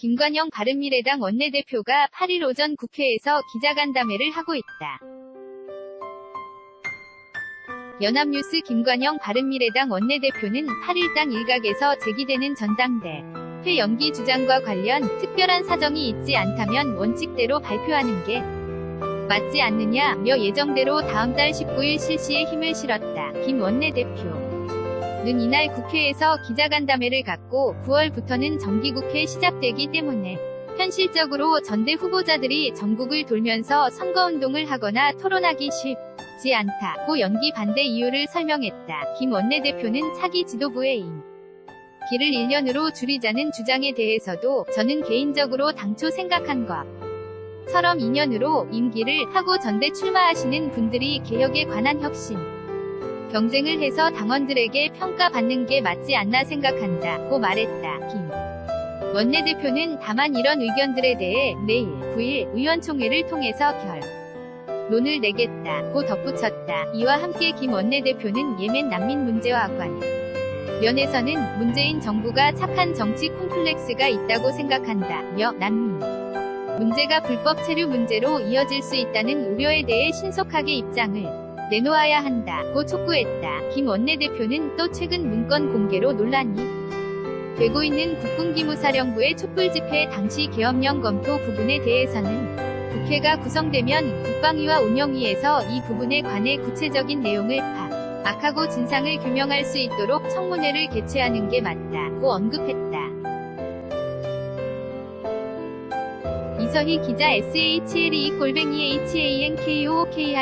김관영 바른미래당 원내대표가 8일 오전 국회에서 기자간담회를 하고 있다. 연합뉴스 김관영 바른미래당 원내대표는 8일 당 일각에서 제기되는 전당대 회 연기 주장과 관련 특별한 사정이 있지 않다면 원칙대로 발표하는 게 맞지 않느냐며 예정대로 다음 달 19일 실시에 힘을 실었다. 김 원내대표 는 이날 국회에서 기자간담회를 갖고 9월부터는 정기국회 시작되기 때문에 현실적으로 전대 후보자들이 전국을 돌면서 선거운동을 하거나 토론하기 쉽지 않다고 연기 반대 이유를 설명했다. 김 원내대표는 차기 지도부의 임 기를 1년으로 줄이자는 주장에 대해서도 저는 개인적으로 당초 생각한 것 처럼 2년으로 임기를 하고 전대 출마하시는 분들이 개혁에 관한 혁신 경쟁을 해서 당원들에게 평가받는 게 맞지 않나 생각한다 고 말했다. 김 원내대표는 다만 이런 의견들에 대해 내일 9일 의원총회를 통해서 결 론을 내겠다 고 덧붙였다. 이와 함께 김 원내대표는 예멘 난민 문제와 관 면에서는 문재인 정부가 착한 정치 콤플렉스가 있다고 생각한다 며 난민 문제가 불법 체류 문제로 이어질 수 있다는 우려에 대해 신속하게 입장을 내놓아야 한다고 촉구했다. 김 원내대표는 또 최근 문건 공개로 논란이 되고 있는 국군기무사령부의 촛불 집회 당시 계엄령 검토 부분에 대해서는 국회가 구성되면 국방위와 운영위에서 이 부분에 관해 구체적인 내용을 파악하고 진상을 규명할 수 있도록 청문회를 개최하는 게 맞다고 언급했다. 이서희 기자 SHLE 골뱅이 HANKOOK